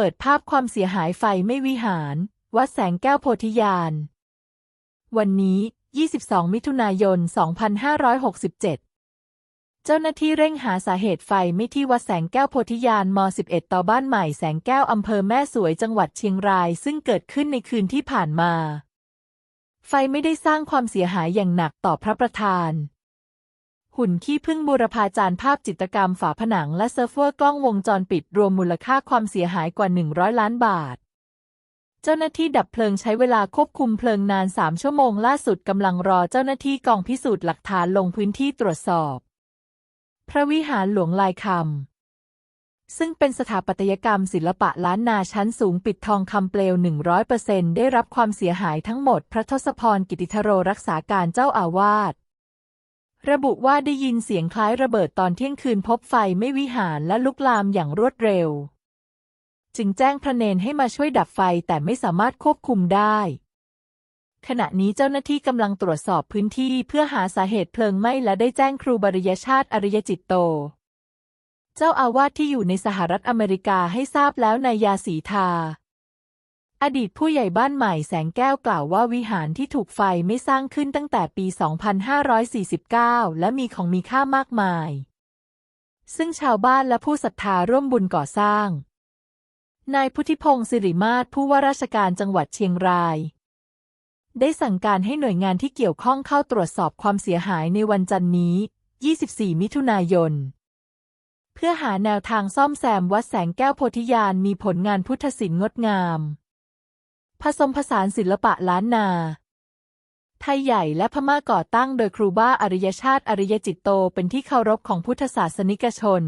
ปิดภาพความเสียหายไฟไม่วิหาร วัดแสงแก้วโพธิญาณ วันนี้ 22 มิถุนายน 2567 เจ้าหน้าที่เร่งหาสาเหตุไฟไม่ที่วัดแสงแก้วโพธิญาณม 11 ต่อบ้านใหม่แสงแก้วอำเภอแม่สวยจังหวัดเชียงราย ซึ่งเกิดขึ้นในคืนที่ผ่านมา ไฟไม่ได้สร้างความเสียหายอย่างหนักต่อพระประธาน หุ่นขี้ผึ้งบูรพาจารย์ภาพจิตรกรรมฝาผนังและเซิร์ฟเวอร์กล้องวงจรปิดรวมมูลค่าความเสียหายกว่า 100 ล้านบาท เจ้าหน้าที่ดับเพลิงใช้เวลาควบคุมเพลิงนาน 3 ชั่วโมงล่าสุดกำลังรอเจ้าหน้าที่กองพิสูจน์หลักฐานลงพื้นที่ตรวจสอบ พระวิหารหลวงลายคำซึ่งเป็นสถาปัตยกรรมศิลปะล้านนาชั้นสูงปิดทองคำเปลว 100%ได้รับความเสียหายทั้งหมด พระทศพรกิติธโรรักษาการเจ้าอาวาส ระบุว่าได้ยินเสียงคล้ายระเบิดตอนเที่ยงคืนพบไฟไม่วิหารและลุกลามอย่างรวดเร็ว จึงแจ้งพระเนนให้มาช่วยดับไฟแต่ไม่สามารถควบคุมได้ ขณะนี้เจ้าหน้าที่กำลังตรวจสอบพื้นที่เพื่อหาสาเหตุเพลิงไหม้และได้แจ้งครูบริยชาติอริยจิตโต เจ้าอาวาสที่อยู่ในสหรัฐอเมริกาให้ทราบแล้วในยาสีทา อดีตผู้ใหญ่บ้านใหม่แสงแก้วกล่าวว่าวิหารที่ถูกไฟไม่สร้างขึ้นตั้งแต่ปี 2549 และมีของมีค่ามากมาย ซึ่งชาวบ้านและผู้ศรัทธาร่วมบุญก่อสร้าง นายพุทธิพงศ์สิริมาศผู้ว่าราชการจังหวัดเชียงราย ได้สั่งการให้หน่วยงานที่เกี่ยวข้องเข้าตรวจสอบความเสียหายในวันจันนี้ 24 มิถุนายนเพื่อหาแนวทางซ่อมแซมวัดแสงแก้วโพธิญาณมีผลงานพุทธศิลป์งดงาม ผสมผสานศิลปะล้านนา ไทยใหญ่และพม่าก่อตั้งโดยครูบาอริยชาติอริยจิตโตเป็นที่เคารพของพุทธศาสนิกชน